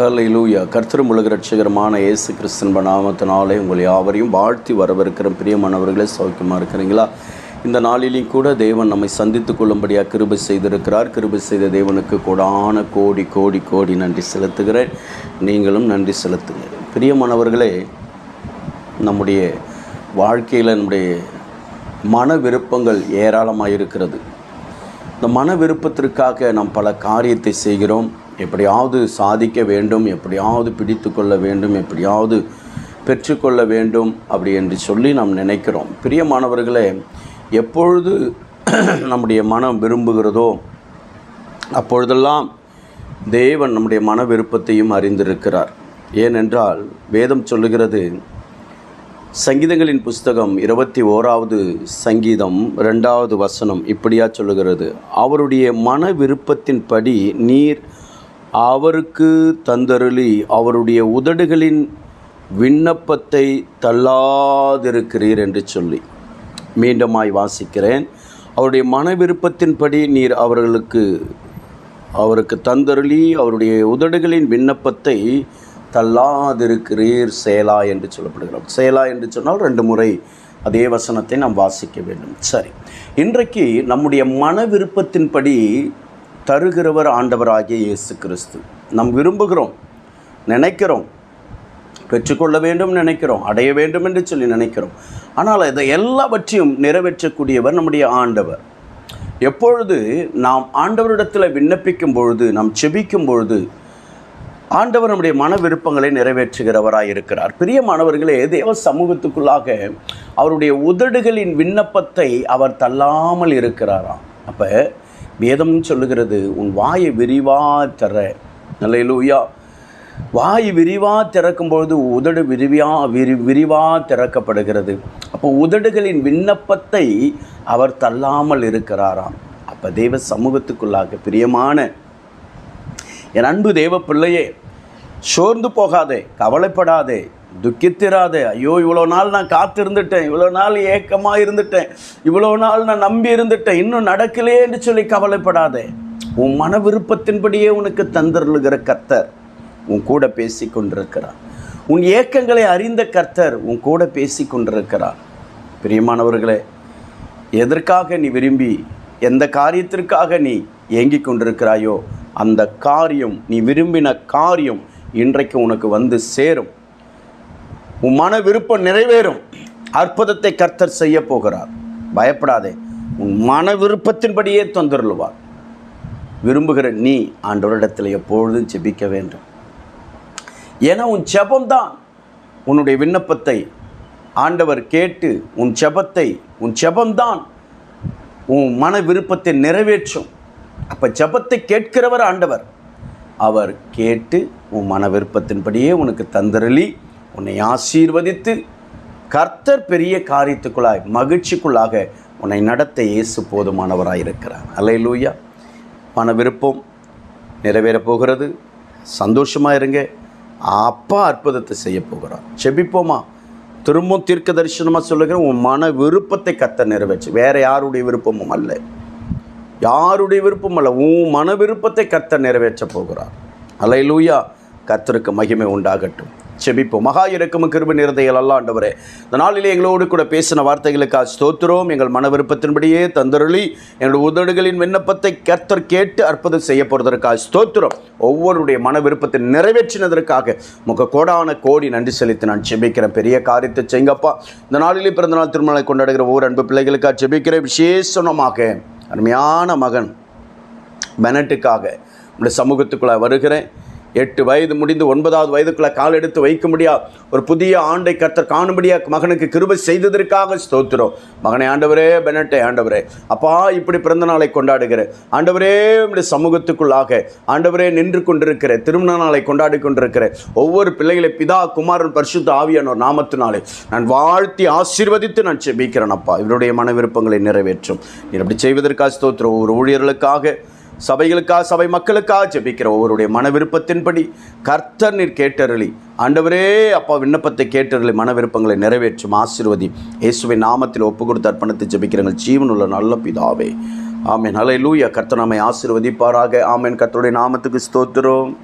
ஹalleluya கர்த்தரும் உலக ரட்சகரமான இயேசு கிறிஸ்தன்ப நாமத்தினாலே உங்களை யாவரையும் வாழ்த்தி வரவிருக்கிற பிரியமானவர்களே சௌக்கியமாக இருக்கிறீங்களா? இந்த நாளிலையும் கூட தேவன் நம்மை சந்தித்து கொள்ளும்படியாக கிருபை செய்திருக்கிறார். கிருபை செய்த தேவனுக்கு கூடான கோடி கோடி கோடி நன்றி செலுத்துகிறேன். நீங்களும் நன்றி செலுத்துங்க. பிரியமானவர்களே நம்முடைய வாழ்க்கையில் நம்முடைய மன விருப்பங்கள் ஏராளமாக இருக்கிறது இந்த மன விருப்பத்திற்காக நாம் பல காரியத்தை செய்கிறோம். எப்படியாவது சாதிக்க வேண்டும் எப்படியாவது பிடித்து கொள்ள வேண்டும் எப்படியாவது பெற்றுக்கொள்ள வேண்டும் அப்படி என்று சொல்லி நாம் நினைக்கிறோம். பிரியமானவர்களே எப்பொழுது நம்முடைய மனம் விரும்புகிறதோ அப்பொழுதெல்லாம் தேவன் நம்முடைய மன விருப்பத்தையும் அறிந்திருக்கிறார். ஏனென்றால் வேதம் சொல்லுகிறது சங்கீதங்களின் புஸ்தகம் இருபத்தி ஓராவது சங்கீதம் ரெண்டாவது வசனம் இப்படியா சொல்லுகிறது அவருடைய மன விருப்பத்தின்படி நீர் அவருக்கு தந்தருளி அவருடைய உதடுகளின் விண்ணப்பத்தை தள்ளாதிருக்கிறீர் என்று சொல்லி மீண்டுமாய் வாசிக்கிறேன். அவருடைய மன விருப்பத்தின்படி நீர் அவர்களுக்கு அவருக்கு தந்தருளி அவருடைய உதடுகளின் விண்ணப்பத்தை தள்ளாதிருக்கிறீர் சேலா என்று சொல்லப்படுகிறோம். சேலா என்று சொன்னால் ரெண்டு முறை அதே வசனத்தை நாம் வாசிக்க வேண்டும். சரி. இன்றைக்கு நம்முடைய மன விருப்பத்தின்படி தருகிறவர் ஆண்டவராகிய இயேசு கிறிஸ்து. நாம் விரும்புகிறோம் நினைக்கிறோம் பெற்றுக்கொள்ள வேண்டும் நினைக்கிறோம் அடைய வேண்டும் என்று சொல்லி நினைக்கிறோம். ஆனால் இதை எல்லாவற்றையும் நிறைவேற்றக்கூடியவர் நம்முடைய ஆண்டவர். எப்பொழுது நாம் ஆண்டவரிடத்தில் விண்ணப்பிக்கும் பொழுது நாம் செபிக்கும் பொழுது ஆண்டவர் நம்முடைய மன விருப்பங்களை நிறைவேற்றுகிறவராக இருக்கிறார். பிரியமானவர்களே தேவ சமூகத்துக்குள்ளாக அவருடைய உதடுகளின் விண்ணப்பத்தை அவர் தள்ளாமல் இருக்கிறாராம். அப்போ வேதம் சொல்லுகிறது உன் வாயை விரிவா தர நல்லையிலூயா வாய் விரிவாக திறக்கும் பொழுது உதடு விரிவியா விரி விரிவாக திறக்கப்படுகிறது. அப்போ உதடுகளின் விண்ணப்பத்தை அவர் தள்ளாமல் இருக்கிறாராம். அப்போ தெய்வ சமூகத்துக்குள்ளாக பிரியமான என் அன்பு தேவ பிள்ளையே சோர்ந்து போகாதே கவலைப்படாதே துக்கித்திராதே. ஐயோ இவ்வளோ நாள் நான் காத்திருந்துட்டேன் இவ்வளோ நாள் ஏக்கமாக இருந்துட்டேன் இவ்வளோ நாள் நான் நம்பி இருந்துட்டேன் இன்னும் நடக்கலையே என்று சொல்லி கவலைப்படாதே. உன் மன விருப்பத்தின்படியே உனக்கு தந்தருளுகிற கர்த்தர் உன் கூட பேசி கொண்டிருக்கிறார் உன் ஏக்கங்களை அறிந்த கர்த்தர் உன் கூட பேசி கொண்டிருக்கிறார் பிரியமானவர்களே எதற்காக நீ விரும்பி எந்த காரியத்திற்காக நீ ஏங்கிக் கொண்டிருக்கிறாயோ அந்த காரியம் நீ விரும்பின காரியம் இன்றைக்கு உனக்கு வந்து சேரும். உன் மன விருப்பம் நிறைவேறும். அற்புதத்தை கர்த்தர் செய்ய போகிறார். பயப்படாதே. உன் மன விருப்பத்தின்படியே தொந்தருள்வார் விரும்புகிற நீ ஆண்டவரிடத்தில் எப்பொழுதும் ஜெபிக்க வேண்டும். ஏன்னா உன் ஜெபம்தான் உன்னுடைய விண்ணப்பத்தை ஆண்டவர் கேட்டு உன் ஜெபத்தை உன் ஜெபம்தான் உன் மன விருப்பத்தை நிறைவேற்றும். அப்போ ஜெபத்தை கேட்கிறவர் ஆண்டவர். அவர் கேட்டு உன் மன விருப்பத்தின்படியே உனக்கு தந்தரளி உன்னை ஆசீர்வதித்து கர்த்தர் பெரிய காரியத்துக்குள்ளாய் மகிழ்ச்சிக்குள்ளாக உன்னை நடத்த இயேசு போதுமானவராக இருக்கிறார் அல்லையிலூயா மன விருப்பம் நிறைவேறப் போகிறது சந்தோஷமாக இருங்க. அப்பா அற்புதத்தை செய்ய போகிறார். செபிப்போமா? திரும்பவும் தீர்க்க தரிசனமாக சொல்லுகிறேன். உன் மன விருப்பத்தை கத்த நிறைவேற்று. வேறு யாருடைய விருப்பமும் அல்ல. யாருடைய விருப்பம் அல்ல உன் மன விருப்பத்தை கர்த்தர் நிறைவேற்ற போகிறார். லூயா கர்த்தருக்கு மகிமை உண்டாகட்டும். செபிப்போம். மகா இறக்கமும் கிருப நிறதைகள் அல்ல ஆண்டவரே. இந்த நாளிலே எங்களோடு கூட பேசின வார்த்தைகளுக்காக ஸ்தோத்திரோம். எங்கள் மன விருப்பத்தின்படியே தந்தருளி எங்களுடைய உதடுகளின் விண்ணப்பத்தை கர்த்தர் கேட்டு அற்புதம் செய்ய போகிறதற்காக ஸ்தோத்திரம். ஒவ்வொருடைய மன விருப்பத்தை நிறைவேற்றினதற்காக முக கோடான கோடி நன்றி செலுத்தி நான் செபிக்கிறேன். பெரிய காரியத்தை செய்யுங்கப்பா. இந்த நாளிலே பிறந்தநாள் திருமலை கொண்டாடுகிற ஒவ்வொரு அன்பு பிள்ளைகளுக்காக செபிக்கிறேன். விசேஷமாக. அருமையான மகன் பெனட்டுக்காக உங்களுடைய சமூகத்துக்குள்ளே வருகிறேன். எட்டு வயது முடிந்து ஒன்பதாவது வயதுக்குள்ளே கால் எடுத்து வைக்க முடியா? ஒரு புதிய ஆண்டை கர்த்தர் காணும்படியாக மகனுக்கு கிருபை செய்ததற்காக ஸ்தோத்திரம். மகனை ஆண்டவரே பெனட்டை ஆண்டவரே. அப்பா இப்படி பிறந்த நாளை கொண்டாடுகிறேன். ஆண்டவரே உடைய சமூகத்துக்குள்ளாக. ஆண்டவரே நின்று கொண்டிருக்கிற திருமண நாளை கொண்டாடி கொண்டிருக்கிற ஒவ்வொரு பிள்ளைகளை பிதா குமாரன் பரிசுத்த ஆவியானோர் நாமத்தினாலே நான் வாழ்த்தி ஆசீர்வதித்து நான் செபிக்கிறேன் அப்பா. இவருடைய மன விருப்பங்களை நிறைவேற்றும். இப்படி அப்படி செய்வதற்காக ஸ்தோத்திரம். ஒவ்வொரு ஊழியர்களுக்காக சபைகளுக்காக சபை மக்களுக்காக ஜெபிக்கிற ஒவ்வொருடைய மன விருப்பத்தின்படி கர்த்தர் நீர் கேட்டருளி. ஆண்டவரே அப்பா விண்ணப்பத்தை கேட்டருளி. மன விருப்பங்களை நிறைவேற்றும் ஆசிர்வதி இயேசுவை நாமத்தில் ஒப்பு கொடுத்து அர்ப்பணத்தை ஜெபிக்கிறங்கள். ஜீவனுள்ள நல்ல பிதாவே. ஆமென். லூயா கர்த்தர் நம்மை ஆசிர்வதிப்பாராக. ஆமேன். கர்த்தருடைய நாமத்துக்கு ஸ்தோத்திரம்.